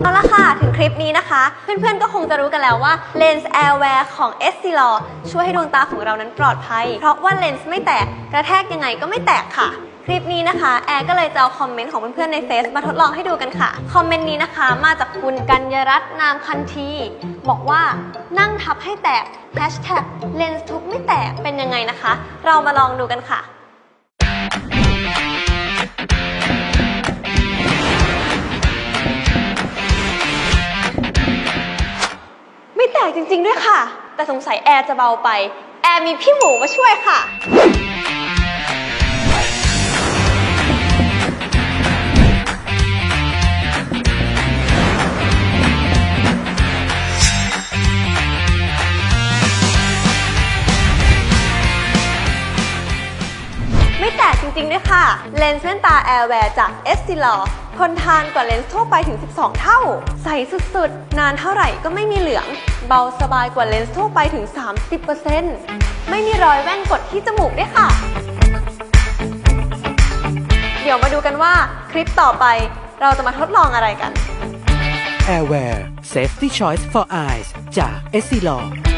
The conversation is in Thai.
เอาละค่ะ ถึงคลิปนี้นะคะ เพื่อนๆก็คงจะรู้กันแล้วว่าเลนส์ Airwear ของ s c l o ช่วยให้ดวงตาของเรานั้นปลอดภัย เพราะว่าเลนส์ไม่แตกกระแทกยังไงก็ไม่แตกค่ะ คลิปนี้นะคะ แอร์ก็เลยจะเอาคอมเมนต์ของเพื่อนๆในเฟซมาทดลองให้ดูกันค่ะ คอมเมนต์นี้นะคะ มาจากคุณกัญญรัตน์นามคันทีบอกว่านั่งทับให้แตก Hashtag เลนส์ทุบไม่แตกเป็นยังไงนะคะ เรามาลองดูกันค่ะ ไม่แตกจริงๆด้วยค่ะ แต่สงสัยแอร์จะเบาไป แอร์มีพี่หมูมาช่วยค่ะ ริง ๆ ด้วยค่ะ เลนส์แว่นตา Airwear จาก e s t i l o ทนทานกว่าเลนส์ทั่วไปถึง 12 เท่า ใสสุดๆ นานเท่าไหร่ก็ไม่มีเหลือง เบาสบายกว่าเลนส์ทั่วไปถึง 30%ไม่มีรอยแว่นกดที่จมูกด้วยค่ะ เดี๋ยวมาดูกันว่าคลิปต่อไปเราจะมาทดลองอะไรกัน Airwear Safety Choice for Eyes จาก e s s i l o